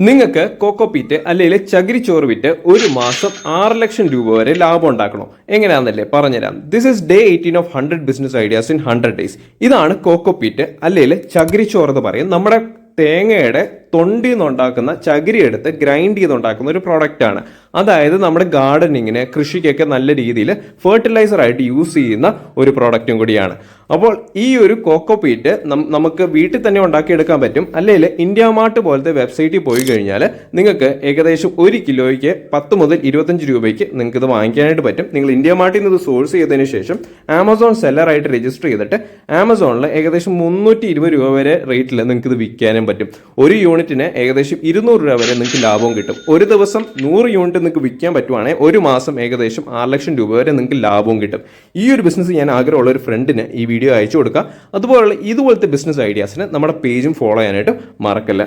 നിങ്ങൾക്ക് കോക്കോപീറ്റ് അല്ലെങ്കിൽ ചകിരി ചോറ് വിറ്റ് ഒരു മാസം ആറ് ലക്ഷം രൂപ വരെ ലാഭം ഉണ്ടാക്കണം. എങ്ങനെയാണെന്നല്ലേ പറഞ്ഞുതരാം. This is day eighteen of hundred business ideas in hundred days ഇതാണ് കോക്കോപീറ്റ് അല്ലെങ്കിൽ ചകിരി ചോറ് എന്ന് പറയും. നമ്മുടെ തേങ്ങയുടെ തൊണ്ടിയിൽ നിന്നുണ്ടാക്കുന്ന ചകിരി എടുത്ത് ഗ്രൈൻഡ് ചെയ്തുണ്ടാക്കുന്ന ഒരു പ്രോഡക്റ്റ് ആണ്. അതായത് നമ്മുടെ ഗാർഡനിങ്ങിന് കൃഷിക്കൊക്കെ നല്ല രീതിയിൽ ഫെർട്ടിലൈസർ ആയിട്ട് യൂസ് ചെയ്യുന്ന ഒരു പ്രോഡക്റ്റും കൂടിയാണ്. അപ്പോൾ ഈ ഒരു കോക്കോ പീറ്റ് നമുക്ക് വീട്ടിൽ തന്നെ ഉണ്ടാക്കിയെടുക്കാൻ പറ്റും. അല്ലെങ്കിൽ ഇന്ത്യ മാർട്ട് പോലത്തെ വെബ്സൈറ്റിൽ പോയി കഴിഞ്ഞാൽ നിങ്ങൾക്ക് ഏകദേശം ഒരു കിലോയ്ക്ക് പത്ത് മുതൽ ഇരുപത്തഞ്ച് രൂപയ്ക്ക് നിങ്ങൾക്ക് ഇത് വാങ്ങിക്കാനായിട്ട് പറ്റും. നിങ്ങൾ ഇന്ത്യ മാർട്ടിൽ നിന്ന് ഇത് സോഴ്സ് ചെയ്തതിന് ശേഷം ആമസോൺ സെല്ലറായിട്ട് രജിസ്റ്റർ ചെയ്തിട്ട് ആമസോണിൽ ഏകദേശം മുന്നൂറ്റി രൂപ വരെ റേറ്റിൽ നിങ്ങൾക്ക് ഇത് വിൽക്കാനും പറ്റും. ഒരു യൂണിറ്റിന് ഏകദേശം ഇരുന്നൂറ് രൂപ വരെ നിങ്ങൾക്ക് ലാഭവും കിട്ടും. ഒരു ദിവസം നൂറ് യൂണിറ്റ് നിങ്ങൾക്ക് വിൽക്കാൻ പറ്റുവാണെങ്കിൽ ഒരു മാസം ഏകദേശം ആറ് ലക്ഷം രൂപ വരെ നിങ്ങൾക്ക് ലാഭവും കിട്ടും. ഈ ഒരു ബിസിനസ് ഞാൻ ആഗ്രഹമുള്ള ഒരു ഫ്രണ്ടിന് ഈ വീഡിയോ അയച്ചു കൊടുക്കുക അതുപോലുള്ള ഇതുപോലത്തെ ബിസിനസ് ഐഡിയാസിന് നമ്മുടെ പേജും ഫോളോ ചെയ്യാനായിട്ട് മറക്കല്ല.